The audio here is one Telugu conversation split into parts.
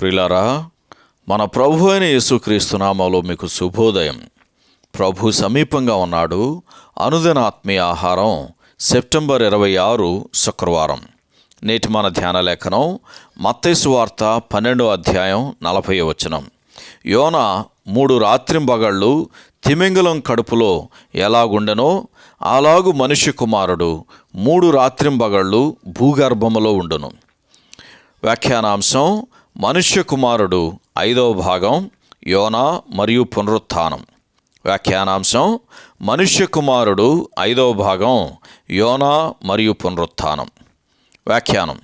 ప్రిలారా మన ప్రభు అయిన యేసుక్రీస్తునామాలో మీకు శుభోదయం. ప్రభు సమీపంగా ఉన్నాడు అనుదిన ఆత్మీయ ఆహారం సెప్టెంబర్ ఇరవై ఆరు శుక్రవారం. నేటి మన ధ్యాన లేఖనం మత్తైసు వార్త పన్నెండో అధ్యాయం నలభై వచనం. యోన మూడు రాత్రింబగళ్ళు తిమింగలం కడుపులో ఎలాగుండెనో అలాగు మనిషి కుమారుడు మూడు రాత్రింబగళ్ళు భూగర్భములో ఉండును. వ్యాఖ్యానాంశం మనుష్య కుమారుడు ఐదవ భాగం యోనా మరియు పునరుత్థానం. వ్యాఖ్యానాంశం మనుష్య కుమారుడు ఐదవ భాగం యోనా మరియు పునరుత్థానం. వ్యాఖ్యానం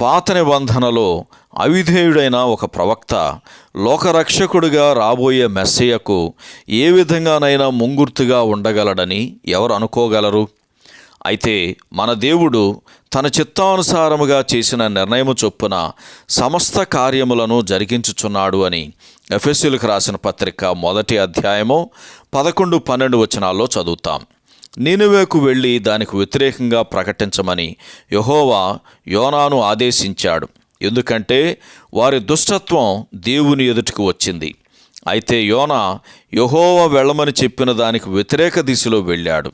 పాత నిబంధనలో అవిధేయుడైన ఒక ప్రవక్త లోకరక్షకుడిగా రాబోయే మెస్సయ్యకు ఏ విధంగానైనా ముంగుర్తుగా ఉండగలడని ఎవరు అనుకోగలరు? అయితే మన దేవుడు తన చిత్తానుసారముగా చేసిన నిర్ణయము చొప్పున సమస్త కార్యములను జరిగించుచున్నాడు అని ఎఫ్ఎస్యులకు రాసిన పత్రిక మొదటి అధ్యాయము పదకొండు పన్నెండు వచనాల్లో చదువుతాం. నీనువేకు వెళ్ళి దానికి వ్యతిరేకంగా ప్రకటించమని యహోవా యోనాను ఆదేశించాడు. ఎందుకంటే వారి దుష్టత్వం దేవుని ఎదుటికి వచ్చింది. అయితే యోన యహోవ వెళ్ళమని చెప్పిన దానికి వ్యతిరేక దిశలో వెళ్ళాడు.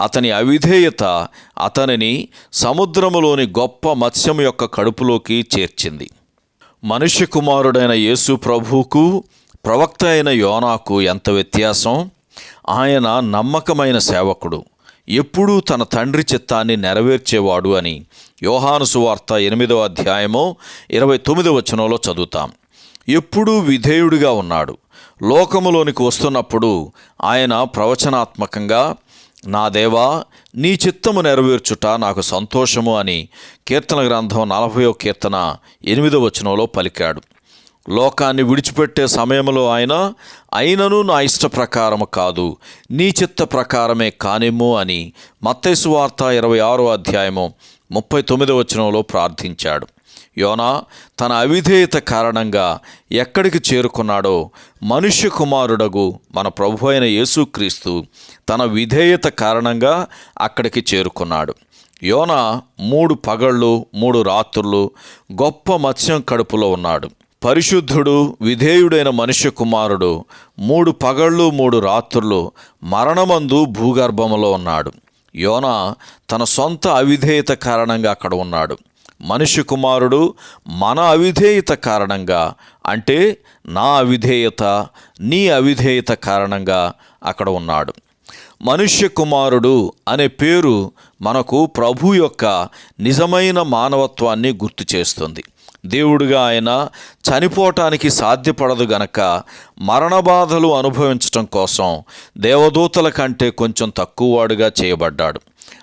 అతని అవిధేయత అతనిని సముద్రములోని గొప్ప మత్స్యం యొక్క కడుపులోకి చేర్చింది. మనుష్య కుమారుడైన యేసు ప్రభువుకు ప్రవక్త అయిన యోనాకు ఎంత వ్యత్యాసం? ఆయన నమ్మకమైన సేవకుడు. ఎప్పుడూ తన తండ్రి చిత్తాన్ని నెరవేర్చేవాడు అని యోహాను సువార్త ఎనిమిదవ అధ్యాయము ఇరవై తొమ్మిదవ వచనంలో చదువుతాం. ఎప్పుడూ విధేయుడిగా ఉన్నాడు. లోకములోనికి వస్తున్నప్పుడు ఆయన ప్రవచనాత్మకంగా నా దేవా నీ చిత్తము నెరవేర్చుట నాకు సంతోషము అని కీర్తన గ్రంథం నలభయో కీర్తన ఎనిమిదో వచనంలో పలికాడు. లోకాన్ని విడిచిపెట్టే సమయంలో ఆయన అయినను నా ఇష్ట ప్రకారము కాదు నీ చిత్త ప్రకారమే కానిమ్ము అని మత్తైసు వార్త ఇరవై ఆరో అధ్యాయము ముప్పై తొమ్మిదో వచనంలో ప్రార్థించాడు. యోనా తన అవిధేయత కారణంగా ఎక్కడికి చేరుకున్నాడో మనుష్య కుమారుడగు మన ప్రభు అయిన యేసుక్రీస్తు తన విధేయత కారణంగా అక్కడికి చేరుకున్నాడు. యోన మూడు పగళ్ళు మూడు రాత్రులు గొప్ప మత్స్యం కడుపులో ఉన్నాడు. పరిశుద్ధుడు విధేయుడైన మనుష్య కుమారుడు మూడు పగళ్ళు మూడు రాత్రులు మరణమందు భూగర్భములో ఉన్నాడు. యోన తన సొంత అవిధేయత కారణంగా అక్కడ ఉన్నాడు. మనుష్య కుమారుడు మన అవిధేయత కారణంగా అంటే నా అవిధేయత నీ అవిధేయత కారణంగా అక్కడ ఉన్నాడు. మనుష్య కుమారుడు అనే పేరు మనకు ప్రభు యొక్క నిజమైన మానవత్వాన్ని గుర్తు చేస్తుంది. దేవుడుగా ఆయన చనిపోవటానికి సాధ్యపడదు గనక మరణబాధలు అనుభవించటం కోసం దేవదూతల కంటే కొంచెం తక్కువవాడుగా చేయబడ్డాడు.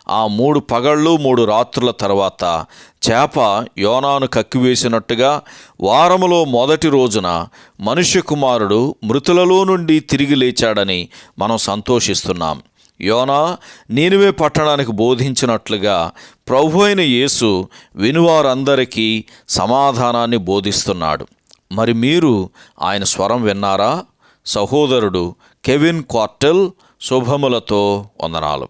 ఆ మూడు పగళ్ళు మూడు రాత్రుల తర్వాత చేప యోనాను కక్కివేసినట్టుగా వారములో మొదటి రోజున మనుష్య కుమారుడు మృతులలో నుండి తిరిగి లేచాడని మనం సంతోషిస్తున్నాం. యోనా నీనువే పట్టణానికి బోధించినట్లుగా ప్రభు అయిన యేసు వినువారందరికీ సమాధానాన్ని బోధిస్తున్నాడు. మరి మీరు ఆయన స్వరం విన్నారా? సహోదరుడు కెవిన్ క్వార్టెల్ శుభములతో వందనాలు.